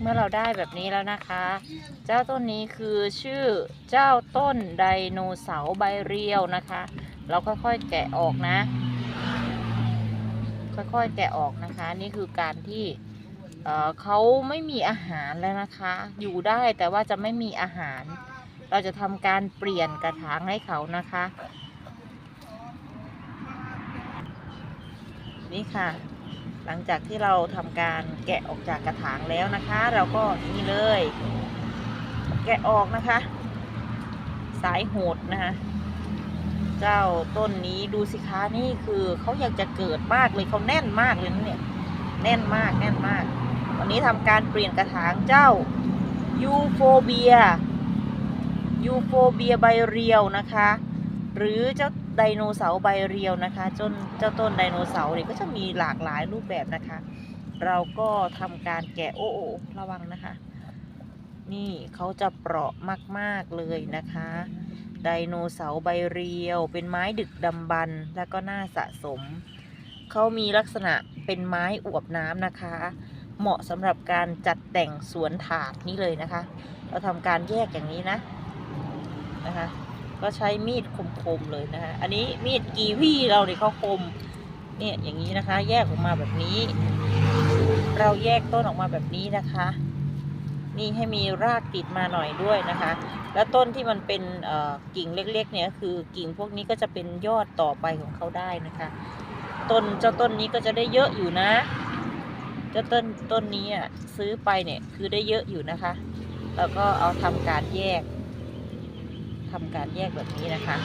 เมื่อเราได้แบบนี้แล้วนะคะ เจ้าต้นนี้คือชื่อเจ้าต้นไดโนเสาร์ใบเรียวนะคะ เราค่อยๆแกะออกนะ ค่อยๆแกะออกนะคะ นี่คือการที่เเขาไม่มีอาหารแล้วนะคะ อยู่ได้แต่ว่าจะไม่มีอาหาร เราจะทำการเปลี่ยนกระถางให้เขานะคะ นี่ค่ะ หลังจากที่เราทำการแกะออกจากกระถางแล้วนะคะ เราก็นี่เลย แกะออกนะคะ สายโหดนะคะ เจ้าต้นนี้ดูสิคะนี่คือเขาอยากจะเกิดมากเลยเขาแน่นมากเลยนะเนี่ยแน่นมากแน่นมาก วันนี้ทำการเปลี่ยนกระถางเจ้ายูโฟเบียยูโฟเบียใบเรียวนะคะ หรือเจ้า ไดโนเสาร์ใบเรียวนะคะจนเจ้าต้นไดโนเสาร์เนี่ยก็จะมีหลากหลายรูปแบบนะคะ เราก็ทำการแกะโอ้โอระวังนะคะ นี่เขาจะเปราะมาก ๆ เลยนะคะไดโนเสาร์ใบเรียว เป็นไม้ดึกดำบรรและก็น่าสะสม เขามีลักษณะเป็นไม้อวบน้ำนะคะ เหมาะสำหรับการจัดแต่งสวนถาดนี้เลยนะคะ เราทำการแยกอย่างนี้นะนะคะ ก็ใช้มีดคมๆเลยนะคะ อันนี้มีดกีวีเราเนี่ยเขาคม เนี่ยอย่างนี้นะคะ แยกออกมาแบบนี้ เราแยกต้นออกมาแบบนี้นะคะ นี่ให้มีรากติดมาหน่อยด้วยนะคะ แล้วต้นที่มันเป็นกิ่งเล็กๆ เนี่ยคือกิ่งพวกนี้ก็จะเป็นยอดต่อไปของเขาได้นะคะ ต้นเจ้าต้นนี้ก็จะได้เยอะอยู่นะเจ้าต้นต้นนี้อะซื้อไปเนี่ยคือได้เยอะอยู่นะคะ แล้วก็เอาทำการแยก ทำการแยกแบบนี้นะคะ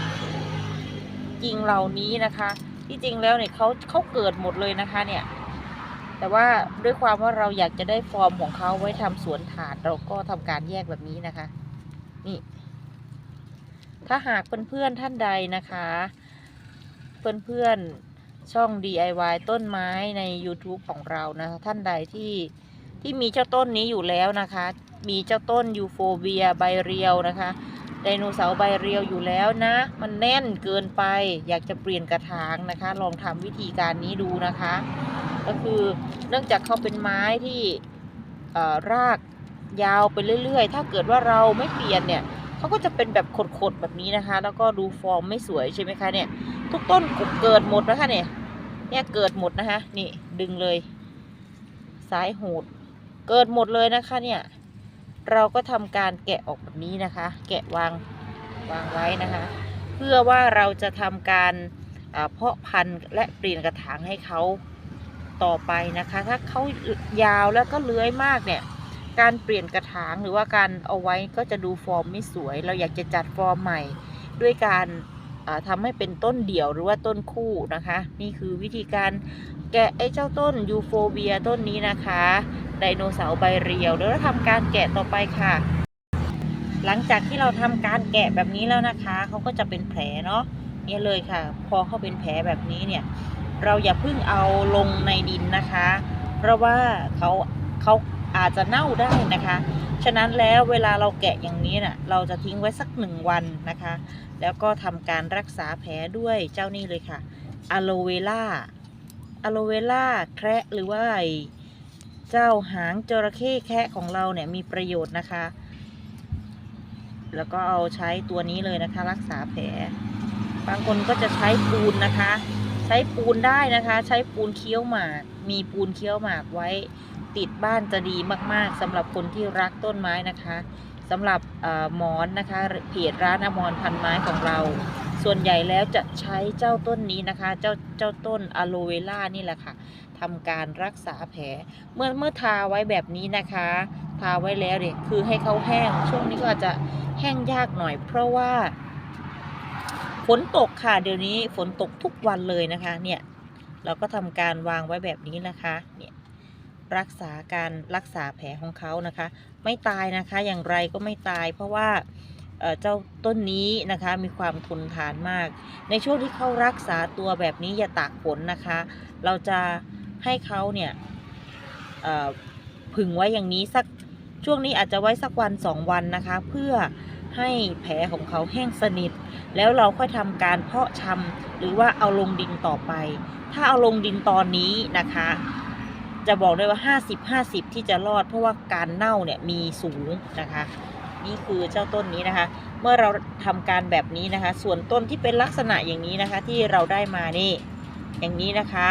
กิ่งเหล่านี้นะคะ ที่จริงแล้วเนี่ยเขาเขาเกิดหมดเลยนะคะเนี่ย แต่ว่าด้วยความว่าเราอยากจะได้ฟอร์มของเขาไว้ทำสวนถาดเราก็ทำการแยกแบบนี้นะคะ นี่ ถ้าหากเพื่อนๆท่านใดนะคะ เพื่อนๆช่อง DIY ต้นไม้ใน YouTube ของเรานะท่านใดที่ที่มีเจ้าต้นนี้อยู่แล้วนะคะ มีเจ้าต้นยูโฟเบียใบเรียวนะคะ ไดโนเสาร์ใบเรียวอยู่แล้วนะ มันแน่นเกินไป อยากจะเปลี่ยนกระถางนะคะ ลองทำวิธีการนี้ดูนะคะ ก็คือเนื่องจากเขาเป็นไม้ที่อ่อรากยาวไปเรื่อย ๆ ถ้าเกิดว่าเราไม่เปลี่ยนเนี่ยเขาก็จะเป็นแบบขดๆแบบนี้นะคะ แล้วก็ดูฟอร์มไม่สวยใช่ไหมคะเนี่ย ทุกต้นเกิดหมดนะคะเนี่ย เนี่ยเกิดหมดนะคะ นี่ดึงเลย สายโหดเกิดหมดเลยนะคะเนี่ย เราก็ทำการแกะออกแบบนี้นะคะ แกะวางวางไว้นะคะ เพื่อว่าเราจะทำการเพาะพันธุ์และเปลี่ยนกระถางให้เขาต่อไปนะคะ ถ้าเขายาวแล้วก็เลื้อยมากเนี่ย การเปลี่ยนกระถางหรือว่าการเอาไว้ก็จะดูฟอร์มไม่สวย เราอยากจะจัดฟอร์มใหม่ ด้วยการอ่าทำให้เป็นต้นเดี่ยวหรือว่าต้นคู่นะคะ นี่คือวิธีการแกะไอ้เจ้าต้นยูโฟเบียต้นนี้นะคะ ไดโนเสาร์ใบเรียวเดี๋ยวเราทำการแกะต่อไปค่ะ หลังจากที่เราทำการแกะแบบนี้แล้วนะคะเขาก็จะเป็นแผลเนาะเนี่ยเลยค่ะ พอเขาเป็นแผลแบบนี้เนี่ย เราอย่าเพิ่งเอาลงในดินนะคะ เพราะว่าเขาเขาอาจจะเน่าได้นะคะ ฉะนั้นแล้วเวลาเราแกะอย่างนี้น่ะ เราจะทิ้งไว้สักหนึ่งวันนะคะ แล้วก็ทำการรักษาแผลด้วยเจ้านี่เลยค่ะอะโลเวล่าอะโลเวล่าแคระหรือว่าไอ เจ้าหางจระเข้แคะของเราเนี่ยมีประโยชน์นะคะ แล้วก็เอาใช้ตัวนี้เลยนะคะ รักษาแผล บางคนก็จะใช้ปูนนะคะ ใช้ปูนได้นะคะ ใช้ปูนเคี้ยวหมาก มีปูนเคี้ยวหมากไว้ติดบ้านจะดีมากๆสำหรับคนที่รักต้นไม้นะคะสำหรับออหมอนนะคะเพจร้านอมรพันไม้ของเรา ส่วนใหญ่แล้วจะใช้เจ้าต้นนี้นะคะ เจ้าเจ้าต้นอะโลเวล่านี่แหละค่ะ ทำการรักษาแผล เมื่อเมื่อทาไว้แบบนี้นะคะ ทาไว้แล้วเนี่ยคือให้เขาแห้ง ช่วงนี้ก็อาจจะแห้งยากหน่อย เพราะว่า ฝนตกค่ะเดี๋ยวนี้ฝนตกทุกวันเลยนะคะ เนี่ย เราก็ทำการวางไว้แบบนี้นะคะ เนี่ยรักษาการรักษาแผลของเขานะคะ ไม่ตายนะคะอย่างไรก็ไม่ตาย เพราะว่าเอ่อเจ้าต้นนี้นะคะมีความทนทานมาก ในช่วงที่เขารักษาตัวแบบนี้อย่าตากฝนนะคะ เราจะ ให้เขาเนี่ยเอ่อผึ่งไว้อย่างนี้สักช่วงนี้อาจจะไว้สักวันสองวันนะคะ เพื่อให้แผลของเขาแห้งสนิท แล้วเราค่อยทำการเพาะชำหรือว่าเอาลงดินต่อไป ถ้าเอาลงดินตอนนี้นะคะ จะบอกได้ว่า 50 50 ที่จะรอด เพราะว่าการเน่าเนี่ยมีสูงนะคะ นี่คือเจ้าต้นนี้นะคะ เมื่อเราทำการแบบนี้นะคะ ส่วนต้นที่เป็นลักษณะอย่างนี้นะคะ ที่เราได้มานี่อย่างนี้นะคะ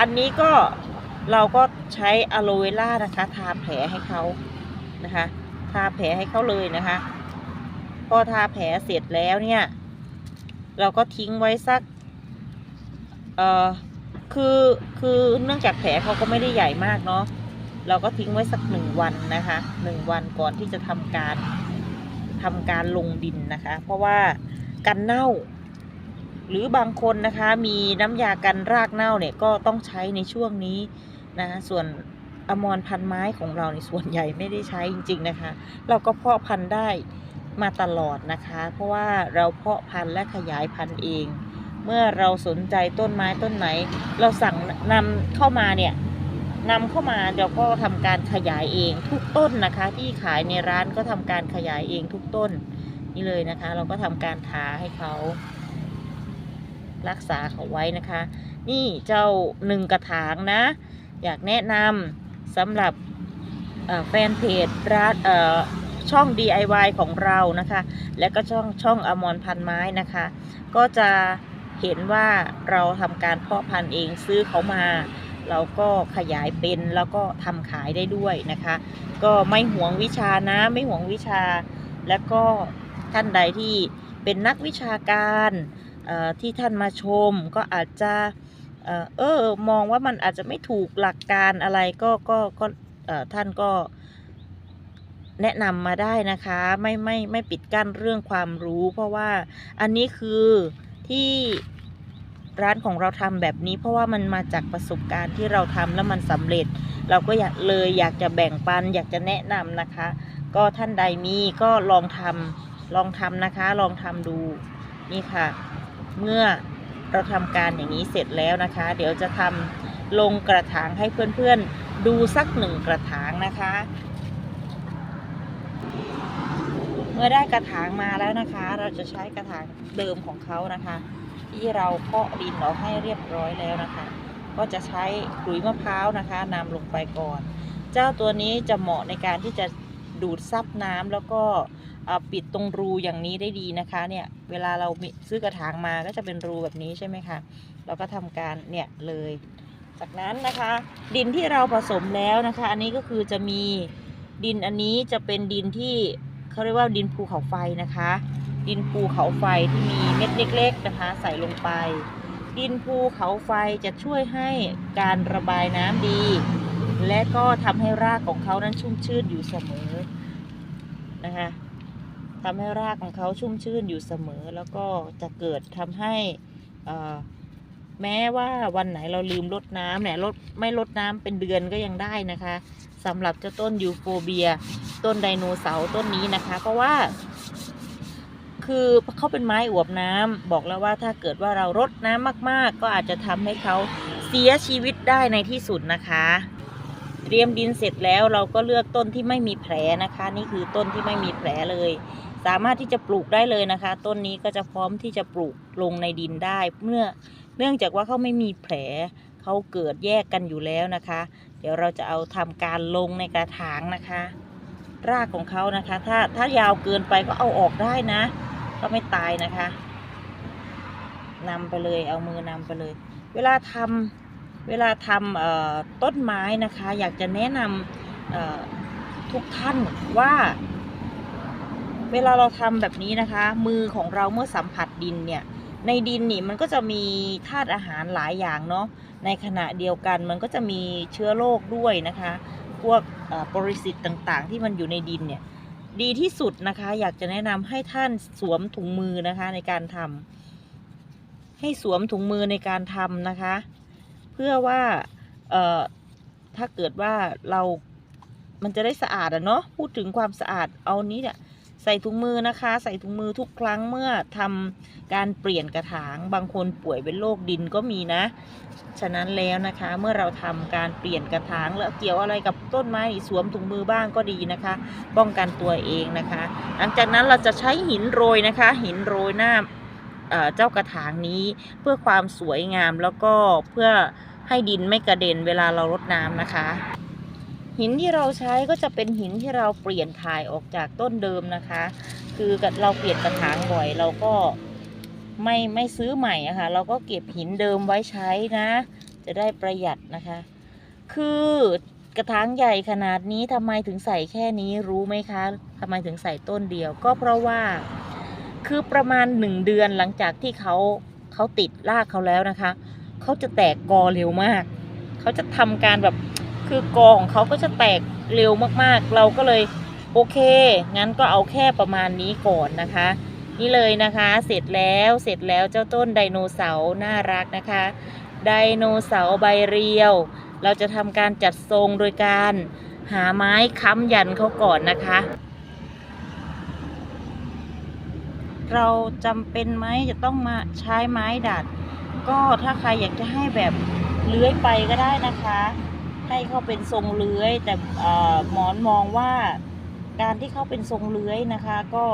อันนี้ก็เราก็ใช้อะโลเวล่านะคะ ทาแผลให้เขานะคะ ทาแผลให้เขาเลยนะคะ พอทาแผลเสร็จแล้วเนี่ย เราก็ทิ้งไว้สัก เอ่อ คือคือเนื่องจากแผลเขาก็ไม่ได้ใหญ่มากเนาะเราก็ทิ้งไว้สักหนึ่งวันนะคะหนึ่งวันก่อนที่จะทำการทำการลงดินนะคะ เพราะว่ากันเน่า หรือบางคนนะคะมีน้ำยากันรากเน่าเนี่ยก็ต้องใช้ในช่วงนี้นะคะส่วนอมรพันไม้ของเราในส่วนใหญ่ไม่ได้ใช้จริง ๆนะคะ เราก็เพาะพันธุ์ได้มาตลอดนะคะ เพราะว่าเราเพาะพันธุ์และขยายพันธุ์เอง เมื่อเราสนใจต้นไม้ต้นไหน เราสั่งนำเข้ามาเนี่ยนำเข้ามาเราก็ทำการขยายเองทุกต้นนะคะ ที่ขายในร้านก็ทำการขยายเองทุกต้นนี่เลยนะคะ เราก็ทำการทาให้เขา รักษาเขาไว้นะคะ นี่เจ้าหนึ่งกระถางนะ อยากแนะนำสำหรับแฟนเพจร้านช่อง DIY ของเรานะคะ และก็ช่องช่องอมรพันไม้นะคะ ก็จะเห็นว่าเราทำการเพาะพันธุ์เองซื้อเขามา เราก็ขยายเป็นแล้วก็ทำขายได้ด้วยนะคะ ก็ไม่หวงวิชานะไม่หวงวิชา แล้วก็ท่านใดที่เป็นนักวิชาการ ที่ท่านมาชมก็อาจจะเออมองว่ามันอาจจะไม่ถูกหลักการอะไรก็ก็ก็ท่านก็แนะนำมาได้นะคะไม่ไม่ไม่ปิดกั้นเรื่องความรู้ เพราะว่าอันนี้คือที่ร้านของเราทำแบบนี้ เพราะว่ามันมาจากประสบการณ์ที่เราทำแล้วมันสำเร็จ เราก็อยากเลยอยากจะแบ่งปัน อยากจะแนะนำนะคะ ก็ท่านใดมีก็ลองทำลองทำนะคะ ลองทำดูนี่ค่ะ เมื่อเราทำการอย่างนี้เสร็จแล้วนะคะ เดี๋ยวจะทำลงกระถางให้เพื่อนๆดูสักหนึ่งกระถางนะคะ เมื่อได้กระถางมาแล้วนะคะ เราจะใช้กระถางเดิมของเขานะคะ ที่เราเพาะดินเราให้เรียบร้อยแล้วนะคะ ก็จะใช้ขุยมะพร้าวนะคะนำลงไปก่อน เจ้าตัวนี้จะเหมาะในการที่จะดูดซับน้ำแล้วก็ ปิดตรงรูอย่างนี้ได้ดีนะคะเนี่ยเวลาเราซื้อกระถางมาก็จะเป็นรูแบบนี้ใช่ไหมคะเราก็ทำการเนี่ยเลย จากนั้นนะคะ ดินที่เราผสมแล้วนะคะ อันนี้ก็คือจะมีดินอันนี้จะเป็นดินที่เขาเรียกว่าดินภูเขาไฟนะคะ ดินภูเขาไฟที่มีเม็ดเล็ก ๆ นะคะ ใส่ลงไป ดินภูเขาไฟจะช่วยให้การระบายน้ำดี และก็ทำให้รากของเขานั้นชุ่มชื่นอยู่เสมอนะคะ ทำให้รากของเขาชุ่มชื่นอยู่เสมอ แล้วก็จะเกิดทำให้แม้ว่าวันไหนเราลืมลดน้ำเนี่ยลดไม่ลดน้ำเป็นเดือนก็ยังได้นะคะสำหรับเจ้าต้นยูโฟเบีย ต้นไดโนเสาร์ต้นนี้นะคะ เพราะว่า คือเขาเป็นไม้อวบน้ำบอกแล้วว่าถ้าเกิดว่าเรารดน้ำมาก ๆ ก็อาจจะทำให้เขาเสียชีวิตได้ในที่สุดนะคะเตรียมดินเสร็จแล้วเราก็เลือกต้นที่ไม่มีแผลนะคะ นี่คือต้นที่ไม่มีแผลเลย สามารถที่จะปลูกได้เลยนะคะ ต้นนี้ก็จะพร้อมที่จะปลูกลงในดินได้ เมื่อเนื่องจากว่าเขาไม่มีแผลเขาเกิดแยกกันอยู่แล้วนะคะ เดี๋ยวเราจะเอาทำการลงในกระถางนะคะ รากของเขานะคะ ถ้าถ้ายาวเกินไปก็เอาออกได้นะ ก็ไม่ตายนะคะนำไปเลยเอามือนำไปเลย เวลาทำเวลาทำต้นไม้นะคะ อยากจะแนะนำทุกท่านว่า เวลาเราทำแบบนี้นะคะ มือของเราเมื่อสัมผัสดินเนี่ย ในดินนี่มันก็จะมีธาตุอาหารหลายอย่างเนาะ ในขณะเดียวกันมันก็จะมีเชื้อโรคด้วยนะคะ พวกปรสิตต่างๆ ที่มันอยู่ในดินเนี่ย ดีที่สุดนะคะ อยากจะแนะนำให้ท่านสวมถุงมือนะคะในการทำให้สวมถุงมือในการทำนะคะ เพื่อว่าถ้าเกิดว่าเรามันจะได้สะอาดอะเนาะ พูดถึงความสะอาด เอานี้เนี่ย ส่ถุงมือนะคะ ใส่ถุงมือทุกครั้งเมื่อทำการเปลี่ยนกระถาง บางคนป่วยเป็นโรคดินก็มีนะ ฉะนั้นแล้วนะคะเมื่อเราทำการเปลี่ยนกระถางแล้วเกี่ยวอะไรกับต้นไม้สวมถุงมือบ้างก็ดีนะคะ ป้องกันตัวเองนะคะ หลังจากนั้นเราจะใช้หินโรยนะคะ หินโรยหน้าเอ่อเจ้ากระถางนี้เพื่อความสวยงามแล้วก็เพื่อให้ดินไม่กระเด็นเวลาเรารดน้ำนะคะ หินที่เราใช้ก็จะเป็นหินที่เราเปลี่ยนถ่ายออกจากต้นเดิมนะคะ คือเราเปลี่ยนกระถางบ่อยเราก็ไม่ไม่ซื้อใหม่อะค่ะเราก็เก็บหินเดิมไว้ใช้นะ จะได้ประหยัดนะคะ คือกระถางใหญ่ขนาดนี้ทำไมถึงใส่แค่นี้รู้ไหมคะทำไมถึงใส่ต้นเดียว ก็เพราะว่าคือประมาณหนึ่งเดือนหลังจากที่เขาเขาติดรากเขาแล้วนะคะ เขาจะแตกกอเร็วมาก เขาจะทำการแบบ คือกอของเขาก็จะแตกเร็วมากๆ เราก็เลยโอเค งั้นก็เอาแค่ประมาณนี้ก่อนนะคะ นี่เลยนะคะ เสร็จแล้วเสร็จแล้วเจ้าต้นไดโนเสาร์น่ารักนะคะ ไดโนเสาร์ใบเรียว เราจะทำการจัดทรงโดยการหาไม้ค้ำยันเขาก่อนนะคะ เราจำเป็นไหมจะต้องมาใช้ไม้ดัด ก็ถ้าใครอยากจะให้แบบเลื้อยไปก็ได้นะคะ ให้เขาเป็นทรงเลื้อย แต่หมอนมองว่าการที่เขาเป็นทรงเลื้อยนะคะ ก็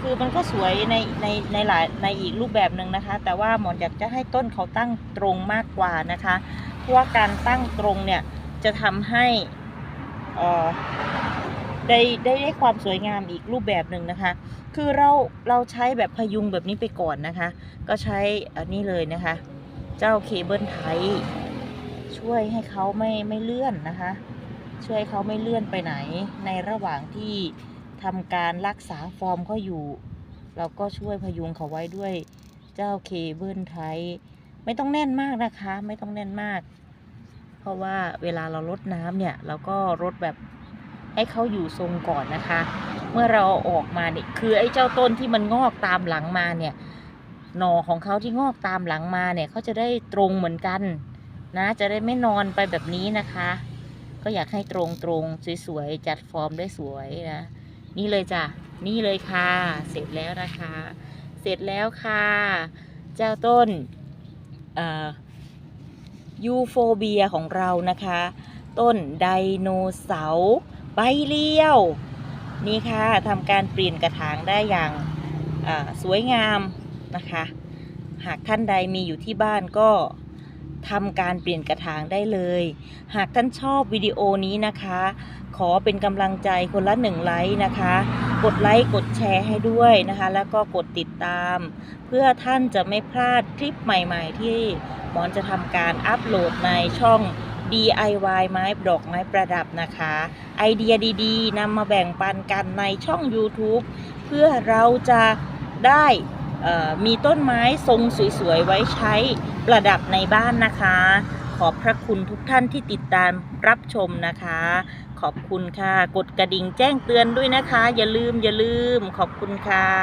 คือมันก็สวยในในในหลายในอีกรูปแบบหนึ่งนะคะ แต่ว่าหมอนอยากจะให้ต้นเขาตั้งตรงมากกว่านะคะเพราะว่าการตั้งตรงเนี่ยจะทำให้ได้ได้ได้ความสวยงามอีกรูปแบบหนึ่งนะคะ คือเราเราใช้แบบพยุงแบบนี้ไปก่อนนะคะ ก็ใช้อันนี้เลยนะคะ เจ้าเคเบิลไทย ช่วยให้เขาไม่ไม่เลื่อนนะคะ ช่วยให้เขาไม่เลื่อนไปไหน ในระหว่างที่ทำการรักษาฟอร์มเขาอยู่ เราก็ช่วยพยุงเขาไว้ด้วยเจ้าเคเบิลไทยไม่ต้องแน่นมากนะคะ ไม่ต้องแน่นมาก เพราะว่าเวลาเราลดน้ำเนี่ย เราก็รดแบบให้เขาอยู่ทรงก่อนนะคะ เมื่อเราอาออกมาเนี่ยคือไอ้เจ้าต้นที่มันงอกตามหลังมาเนี่ยหน่อของเขาที่งอกตามหลังมาเนี่ยเขาจะได้ตรงเหมือนกัน นะจะได้ไม่นอนไปแบบนี้นะคะ ก็อยากให้ตรงตรงๆสวยๆ จัดฟอร์มได้สวยนะ นี่เลยจ้ะ นี่เลยค่ะ เสร็จแล้วนะคะ เสร็จแล้วค่ะ เจ้าต้นยูโฟเบียของเรานะคะ ต้นไดโนเสาร์ใบเลี้ยว นี่ค่ะทำการเปลี่ยนกระถางได้อย่างสวยงามนะคะ หากท่านใดมีอยู่ที่บ้านก็ ทำการเปลี่ยนกระถางได้เลย หากท่านชอบวิดีโอนี้นะคะ ขอเป็นกำลังใจคนละหนึ่งไลค์นะคะ กดไลค์กดแชร์ให้ด้วยนะคะ แล้วก็กดติดตาม เพื่อท่านจะไม่พลาดคลิปใหม่ๆ ที่หมอนจะทำการอัปโหลดในช่อง DIY ไม้ดอกไม้ประดับนะคะ ไอเดียดีๆนำมาแบ่งปันกันในช่อง YouTube เพื่อเราจะได้ มีต้นไม้ทรงสวยๆ ไว้ใช้ประดับในบ้านนะคะ ขอบพระคุณทุกท่านที่ติดตามรับชมนะคะ ขอบคุณค่ะ กดกระดิ่งแจ้งเตือนด้วยนะคะ อย่าลืมอย่าลืมขอบคุณค่ะ